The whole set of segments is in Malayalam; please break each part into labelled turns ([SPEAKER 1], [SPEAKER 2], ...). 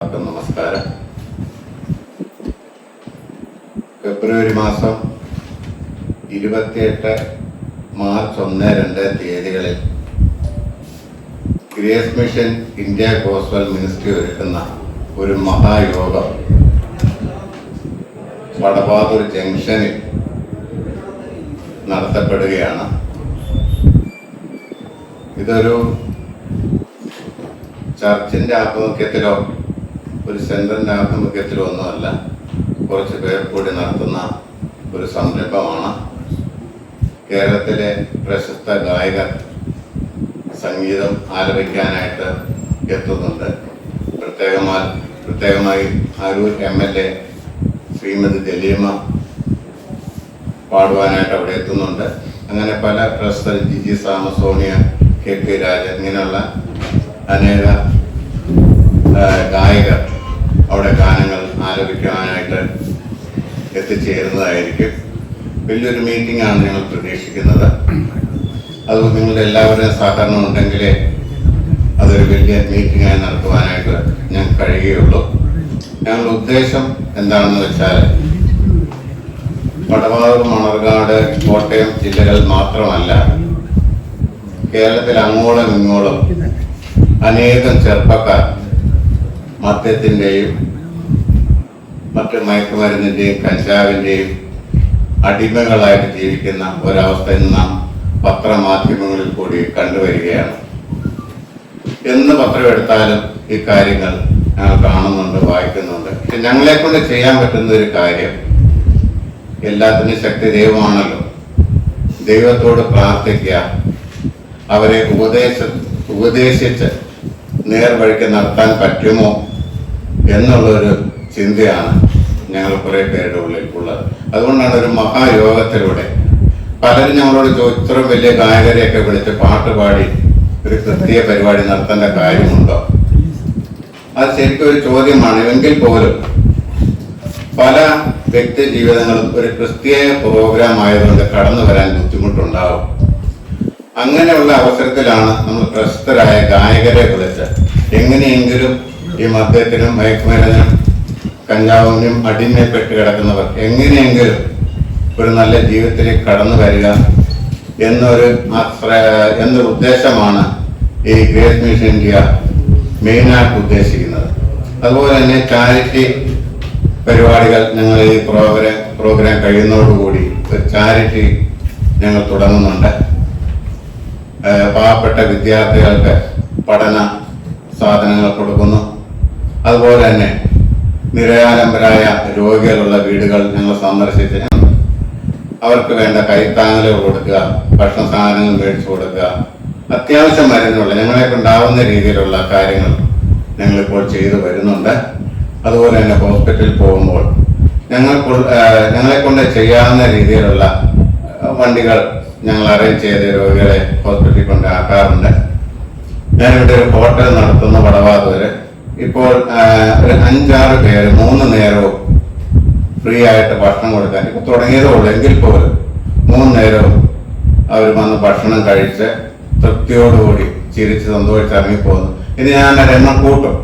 [SPEAKER 1] എല്ലാവർക്കും നമസ്കാരം. ഫെബ്രുവരി മാസം ഇരുപത്തിയെട്ട് മാർച്ച് ഒന്ന് രണ്ട് തീയതികളിൽ grace mission India coastal ministry ഒരുക്കുന്ന ഒരു മഹായോഗം വടപാതൂർ ജംഗ്ഷനിൽ നടത്തപ്പെടുകയാണ്. ഇതൊരു ചർച്ചിന്റെ ആഭിമുഖ്യത്തിലോ ഒരു സെൻട്രലിന്റെ ആഭിമുഖ്യത്തിലോ ഒന്നുമല്ല കുറച്ച് പേർ കൂടി നടത്തുന്ന ഒരു സംരംഭമാണ്. കേരളത്തിലെ പ്രശസ്ത ഗായകർ സംഗീതം ആലപിക്കാനായിട്ട് എത്തുന്നുണ്ട്. പ്രത്യേകമായി പ്രത്യേകമായി Aroor M L A Srimathi Jaleema പാടുവാനായിട്ട് അവിടെ എത്തുന്നുണ്ട്. അങ്ങനെ പല പ്രശസ്ത സാമ സോണിയ കെ പി രാജൻ ഇങ്ങനെയുള്ള അനേക ഗായകർ അവിടെ ഗാനങ്ങൾ ആലപിക്കുവാനായിട്ട് എത്തിച്ചേരുന്നതായിരിക്കും. വലിയൊരു മീറ്റിംഗ് ആണ് ഞങ്ങൾ പ്രതീക്ഷിക്കുന്നത്. അത് നിങ്ങളുടെ എല്ലാവരുടെയും സഹകരണം ഉണ്ടെങ്കിലേ അതൊരു വലിയ മീറ്റിംഗ് ആയി നടത്തുവാനായിട്ട് ഞാൻ കഴിയുകയുള്ളൂ. ഞങ്ങളുടെ ഉദ്ദേശം എന്താണെന്ന് വെച്ചാൽ വടവാതൂർ മണർകാട് കോട്ടയം ജില്ലകൾ മാത്രമല്ല കേരളത്തിൽ അങ്ങോളം ഇങ്ങോളം അനേകം ചെറുപ്പക്കാർ മദ്യത്തിന്റെയും മറ്റ് മയക്കുമരുന്നിന്റെയും കഞ്ചാവിന്റെയും അടിമകളായിട്ട് ജീവിക്കുന്ന ഒരവസ്ഥ ഇന്ന് നാം പത്രമാധ്യമങ്ങളിൽ കൂടി കണ്ടുവരികയാണ്. എന്ന് പത്രം എടുത്താലും ഈ കാര്യങ്ങൾ ഞങ്ങൾ കാണുന്നുണ്ട് വായിക്കുന്നുണ്ട്. പക്ഷെ ഞങ്ങളെ കൊണ്ട് ചെയ്യാൻ പറ്റുന്ന ഒരു കാര്യം എല്ലാത്തിനും ശക്തി ദൈവമാണല്ലോ. ദൈവത്തോട് പ്രാർത്ഥിക്കുക അവരെ ഉപദേശ ഉപദേശിച്ച് നേർവഴിക്ക് നടത്താൻ പറ്റുമോ? എന്നുള്ളൊരു ചിന്തയാണ് ഞങ്ങൾ കുറെ പേരുടെ ഉള്ളിൽ ഉള്ളത് അതുകൊണ്ടാണ് ഒരു മഹായോഗത്തിലൂടെ പലരും ഞങ്ങളോട് ഇത്രയും വലിയ ഗായകരെയൊക്കെ വിളിച്ച് പാട്ട് പാടി ഒരു കൃത്യ പരിപാടി നടത്തേണ്ട കാര്യമുണ്ടോ? അത് ശരിക്കും ഒരു ചോദ്യമാണ്. എങ്കിൽ പോലും പല വ്യക്തി ജീവിതങ്ങളും ഒരു ക്രിസ്തീയ പ്രോഗ്രാം ആയതുകൊണ്ട് കടന്നു വരാൻ ബുദ്ധിമുട്ടുണ്ടാവും. അങ്ങനെയുള്ള അവസരത്തിലാണ് നമ്മൾ പ്രശസ്തരായ ഗായകരെ വിളിച്ച് എങ്ങനെയെങ്കിലും ഈ മദ്യത്തിനും മയക്കുമരുന്നിനും കഞ്ചാവിനും അടിമയപ്പെട്ട് കിടക്കുന്നവർ എങ്ങനെയെങ്കിലും ഒരു നല്ല ജീവിതത്തിലേക്ക് കടന്നു വരിക എന്നൊരു എന്നൊരു ഉദ്ദേശമാണ് ഈ ഗ്രേറ്റ് മിഷൻ ഇന്ത്യ മെയിനായിട്ട് ഉദ്ദേശിക്കുന്നത്. അതുപോലെ തന്നെ ചാരിറ്റി പരിപാടികൾ ഞങ്ങൾ ഈ പ്രോഗ്രാം പ്രോഗ്രാം കഴിയുന്നതോടുകൂടി ഒരു ചാരിറ്റി ഞങ്ങൾ തുടങ്ങുന്നുണ്ട്. പാവപ്പെട്ട വിദ്യാർത്ഥികൾക്ക് പഠന സാധനങ്ങൾ കൊടുക്കുന്നു. അതുപോലെ തന്നെ നിരയാലംബരായ രോഗികളുള്ള വീടുകൾ ഞങ്ങൾ സന്ദർശിച്ച് അവർക്ക് വേണ്ട കൈത്താങ്ങലുകൾ കൊടുക്കുക ഭക്ഷണ സാധനങ്ങൾ മേടിച്ചു കൊടുക്കുക. അത്യാവശ്യം മരുന്നുള്ള ഞങ്ങളെ കൊണ്ടാവുന്ന രീതിയിലുള്ള കാര്യങ്ങൾ ഞങ്ങളിപ്പോൾ ചെയ്തു വരുന്നുണ്ട്. അതുപോലെ തന്നെ ഹോസ്പിറ്റലിൽ പോകുമ്പോൾ ഞങ്ങൾ ഞങ്ങളെ കൊണ്ട് ചെയ്യാവുന്ന രീതിയിലുള്ള വണ്ടികൾ ഞങ്ങൾ അറേഞ്ച് ചെയ്ത് രോഗികളെ ഹോസ്പിറ്റലിൽ കൊണ്ട് ആക്കാറുണ്ട്. ഞാനിവിടെ ഒരു ഹോട്ടൽ നടത്തുന്ന വടവാതൂര് ഇപ്പോൾ ഒരു അഞ്ചാറ് പേര് മൂന്ന് നേരവും ഫ്രീ ആയിട്ട് ഭക്ഷണം കൊടുക്കാൻ ഇപ്പൊ തുടങ്ങിയതേ ഉള്ളൂ എങ്കിൽ പോലും മൂന്ന് നേരവും അവർ വന്ന് ഭക്ഷണം കഴിച്ച് തൃപ്തിയോടുകൂടി ചിരിച്ച് സന്തോഷിച്ച് ഇറങ്ങിപ്പോകുന്നു. ഇനി ഞാൻ എണ്ണം കൂട്ടും.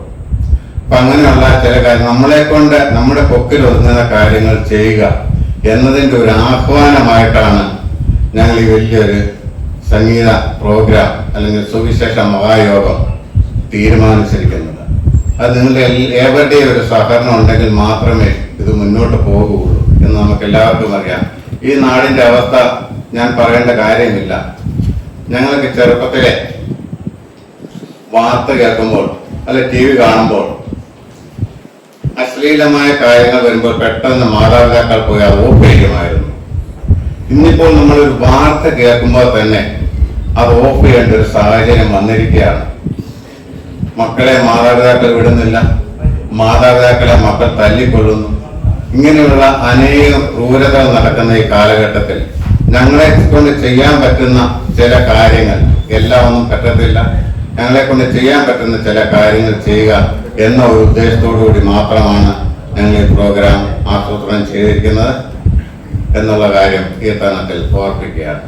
[SPEAKER 1] അപ്പൊ അങ്ങനെയുള്ള ചില കാര്യം നമ്മളെ കൊണ്ട് നമ്മുടെ പൊക്കിൽ ഒതുങ്ങുന്ന കാര്യങ്ങൾ ചെയ്യുക എന്നതിന്റെ ഒരു ആഹ്വാനമായിട്ടാണ് ഞങ്ങൾ ഈ വലിയൊരു സംഗീത പ്രോഗ്രാം അല്ലെങ്കിൽ സുവിശേഷ മഹായോഗം തീരുമാനിച്ചിരിക്കുന്നത്. അത് നിങ്ങളുടെ ഏവരുടെയും ഒരു സഹകരണം ഉണ്ടെങ്കിൽ മാത്രമേ ഇത് മുന്നോട്ട് പോകുകയുള്ളൂ എന്ന് നമുക്ക് എല്ലാവർക്കും അറിയാം. ഈ നാടിന്റെ അവസ്ഥ ഞാൻ പറയേണ്ട കാര്യമില്ല. ഞങ്ങൾക്ക് ചെറുപ്പത്തിലെ വാർത്ത കേൾക്കുമ്പോൾ അല്ലെ ടി വി കാണുമ്പോൾ അശ്ലീലമായ കാര്യങ്ങൾ വരുമ്പോൾ പെട്ടെന്ന് മാതാപിതാക്കൾ പോയി അത് ഓഫ് ചെയ്യുമായിരുന്നു ഇന്നിപ്പോൾ നമ്മളൊരു വാർത്ത കേൾക്കുമ്പോൾ തന്നെ അത് ഓഫ് ചെയ്യേണ്ട ഒരു സാഹചര്യം വന്നിരിക്കുകയാണ്. മക്കളെ മാതാപിതാക്കൾ വിടുന്നില്ല. മാതാപിതാക്കളെ മക്കൾ തല്ലിക്കൊള്ളുന്നു ഇങ്ങനെയുള്ള അനേകം ക്രൂരതകൾ നടക്കുന്ന ഈ കാലഘട്ടത്തിൽ ഞങ്ങളെ കൊണ്ട് ചെയ്യാൻ പറ്റുന്ന ചില കാര്യങ്ങൾ എല്ലാം ഒന്നും പറ്റത്തില്ല. ഞങ്ങളെ കൊണ്ട് ചെയ്യാൻ പറ്റുന്ന ചില കാര്യങ്ങൾ ചെയ്യുക എന്ന ഒരു ഉദ്ദേശത്തോടു കൂടി മാത്രമാണ് ഞങ്ങൾ ഈ പ്രോഗ്രാം ആസൂത്രണം ചെയ്തിരിക്കുന്നത്. എന്നുള്ള കാര്യം കീർത്തനത്തിൽ ഓർപ്പിക്കുകയാണ്.